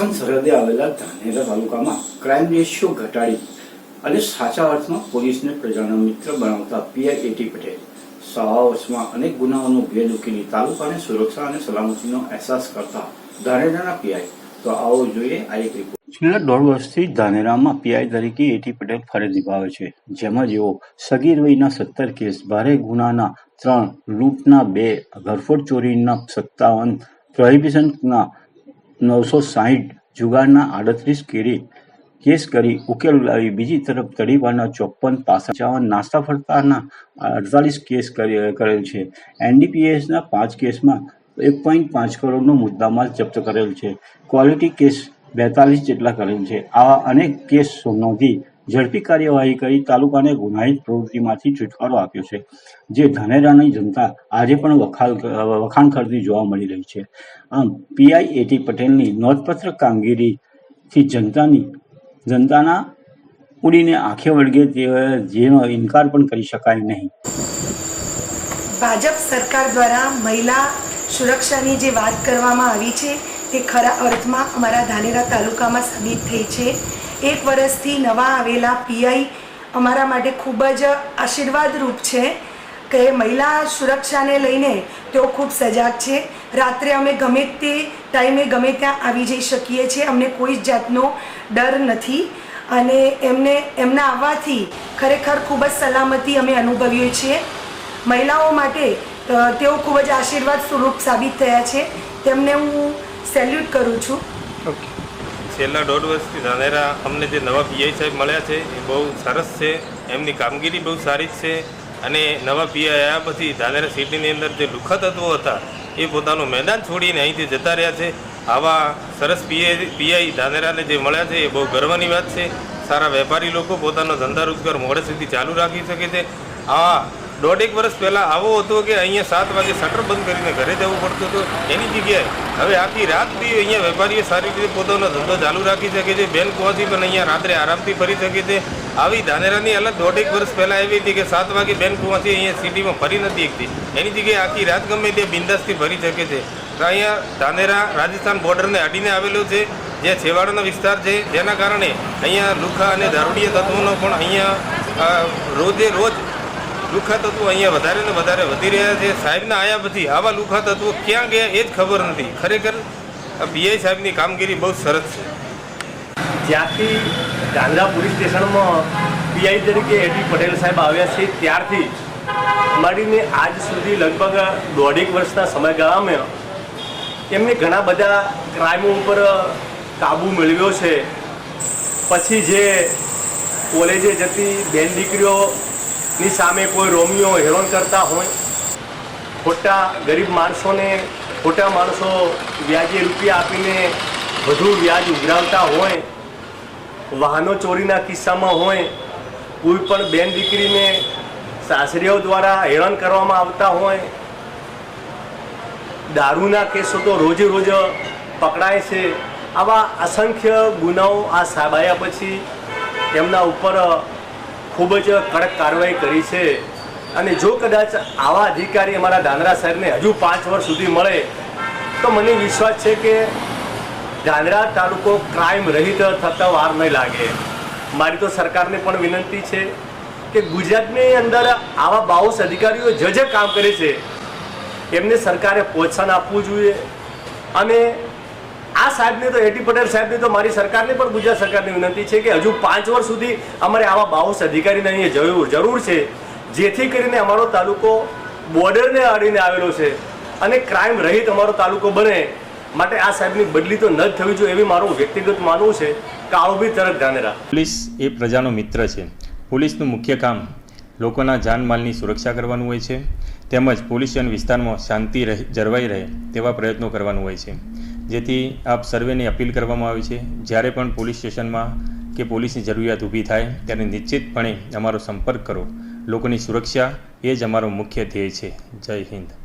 સરહદે આવેલા ધાનેરા તાલુકામાં ક્રાઇમ રેશિયો ઘટાડી અને સાચા અર્થમાં પોલીસને પ્રજાનો મિત્ર બનાવતા પીઆઈ એટી પટેલ, સવા વર્ષમાં અનેક ગુનાઓનો ભેદ ઉકેલી તાલુકાને સુરક્ષા અને સલામતીનો અહેસાસ કરતા ધાનેરાના પીઆઈ તો આવો જોઈએ આ એક રિપોર્ટ છેલ્લા દોઢ વર્ષથી ધાનેરામાં પીઆઈ તરીકે એટી પટેલ ફરજ નિભાવે છે, જેમાં જેઓ સગીર વયના સત્તર કેસ, ભારે ગુનાના ત્રણ, લૂંટના બે, ઘરફોડ ચોરીના સત્તાવન, પ્રોહિબિશનના નવસો સાહીઠ જુગારના આડત્રીસ કેરી કેસ કરી ઉકેલ લાવી બીજી તરફ તડીબાના ચોપન પાસઠ પંચાવન નાસ્તા ફરતાના અડતાલીસ કેસ કરી- કરેલ છે. એનડીપીએસના પાંચ કેસમાં એક પોઈન્ટ પાંચ કરોડનો મુદ્દામાલ જપ્ત કરેલ છે. ક્વોલિટી કેસ બેતાલીસ જેટલા કરેલ છે. આવા અનેક કેસ નોંધી ઝડપી કાર્યવાહી કરી તાલુકાને ગુનાહિત પ્રવૃત્તિમાંથી છુટકારો આપ્યો છે. જે ધાનેરાની જનતા આજે પણ વખાલ વખાણ કરતી જોવા મળી રહી છે. આમ પીઆઈ એટી પટેલની નોંધપત્ર કામગીરીથી જનતાની, જનતાના ઉડીને આંખે વળગે જેનો ઇનકાર પણ કરી શકાય નહીં. ભાજપ સરકાર દ્વારા મહિલા સુરક્ષાની જે વાત કરવામાં આવી છે, તે ખરા અર્થમાં અમારા ધાનેરા તાલુકામાં સાબિત થઈ છે. એક વર્ષથી નવા આવેલા પીઆઈ અમારા માટે ખૂબ જ આશીર્વાદરૂપ છે કે મહિલા સુરક્ષાને લઈને તેઓ ખૂબ સજાગ છે. રાત્રે અમે ગમે તે ટાઈમે ગમે ત્યાં આવી જઈ શકીએ છીએ. અમને કોઈ જ જાતનો ડર નથી અને એમને, એમના આવવાથી ખરેખર ખૂબ જ સલામતી અમે અનુભવીએ છીએ. મહિલાઓ માટે તેઓ ખૂબ જ આશીર્વાદ સ્વરૂપ સાબિત થયા છે. તેમને હું સેલ્યુટ કરું છું. છેલ્લા દોઢ વર્ષથી ધાનેરા અમને જે નવા પીઆઈ સાહેબ મળ્યા છે, એ બહુ સરસ છે, એમની કામગીરી બહુ સારી જ છે અને નવા પીઆઈ આવ્યા પછી ધાનેરા સિટીની અંદર જે લુખા તત્વો હતા, એ પોતાનું મેદાન છોડીને અહીંથી જતા રહ્યા છે. આવા સરસ પીઆઈ પીઆઈ ધાનેરાને જે મળ્યા છે, એ બહુ ગર્વની વાત છે. સારા વેપારી લોકો પોતાનો ધંધા રોજગાર મોડે સુધી ચાલુ રાખી શકે છે. આ દોઢેક વર્ષ પહેલાં આવો હતો કે અહીંયા સાત વાગે શટર બંધ કરીને ઘરે જવું પડતું હતું. એની જગ્યાએ હવે આખી રાત બી અહીંયા વેપારીઓ સારી રીતે પોતાનો ધંધો ચાલુ રાખી શકે છે. બેન પહોંચી પણ અહીંયા રાત્રે આરામથી ફરી શકે છે. આવી ધાનેરાની હાલત દોઢેક વર્ષ પહેલાં એવી હતી કે સાત વાગે બેન પહોંચી અહીંયા સિટીમાં ફરી નથી એકતી એની જગ્યાએ આખી રાત ગમે તે બિંદાસથી ફરી શકે છે. અહીંયા ધાનેરા રાજસ્થાન બોર્ડરને અડીને આવેલું છે, જે છેવાડાનો વિસ્તાર છે. જેના કારણે અહીંયા લુખા અને દારૂડિયા તત્વોનો પણ અહીંયા રોજે રોજ લુખા તત્વો અહીંયા વધારે ને વધારે વધી રહ્યા છે. સાહેબના આયા પછી આવા લુખા તત્વો ક્યાં ગયા એ જ ખબર નથી. ખરેખર આ પીઆઈ સાહેબની કામગીરી બહુ સરસ છે. જ્યારથી ગાંધા પોલીસ સ્ટેશનમાં પીઆઈ તરીકે એટી પટેલ સાહેબ આવ્યા છે, ત્યારથી માંડીને આજ સુધી લગભગ દોઢેક વર્ષના સમયગાળામાં એમને ઘણા બધા ક્રાઇમો ઉપર કાબૂ મેળવ્યો છે. પછી જે કોલેજે જતી બેન દીકરીઓની સામે કોઈ રોમિયો હેરોન કરતા હોય? ખોટા ગરીબ માણસોને, ખોટા માણસો વ્યાજે રૂપિયા આપીને વધુ વ્યાજ ઉઘરાવતા હોય, વાહનો ચોરીના કિસ્સામાં હોય, કોઈ પણ બેન દીકરીને સાસરીઓ દ્વારા હેરાન કરવામાં આવતા હોય? દારૂના કેસો તો રોજે રોજ પકડાય છે. આવા અસંખ્ય ગુનાઓ આ સાબાયા પછી તેમના ઉપર ખૂબ જ કડક કાર્યવાહી કરી છે. અને જો કદાચ આવા અધિકારી અમારા ધાંધરા સાહેબને હજુ પાંચ વર્ષ સુધી મળે, તો મને વિશ્વાસ છે કે ધાંધરા તાલુકો ક્રાઇમ રહિત થતા વાર નહીં લાગે. મારી તો સરકારને પણ વિનંતી છે કે ગુજરાતની અંદર આવા બાઉસ અધિકારીઓ જે જે કામ કરે છે. એમને સરકારે પ્રોત્સાહન આપવું જોઈએ. અને આ સાહેબને તો એટી પટેલ સાહેબને તો મારી સરકારને પણ ગુજરાત સરકારની વિનંતી છે કે હજુ પાંચ વર્ષ સુધી અમારે આવા બાઉસ અધિકારીને અહીંયા જરૂર જરૂર છે, જેથી કરીને અમારો તાલુકો બોર્ડરને અડીને આવેલો છે અને ક્રાઇમ રહિત અમારો તાલુકો બને. માટે આ સાહેબની બદલી તો ન થવી જોઈએ એવી મારું વ્યક્તિગત માનવું છે કે આવું બી તરત ધ્યાને રાખ. પોલીસ એ પ્રજાનો મિત્ર છે. પોલીસનું મુખ્ય કામ લોકોના જાનમાલની સુરક્ષા કરવાનું હોય છે. તેમજ પોલીસ વિસ્તારમાં શાંતિ રહે, જળવાઈ રહે તેવા પ્રયત્નો કરવાનું હોય છે. જેથી આપ સર્વેને અપીલ કરવામાં આવી છે. જ્યારે પણ પોલીસ સ્ટેશનમાં કે પોલીસની જરૂરિયાત ઊભી થાય, ત્યારે નિશ્ચિતપણે અમારો સંપર્ક કરો. લોકોની સુરક્ષા એ જ અમારો મુખ્ય ધ્યેય છે. જય હિન્દ.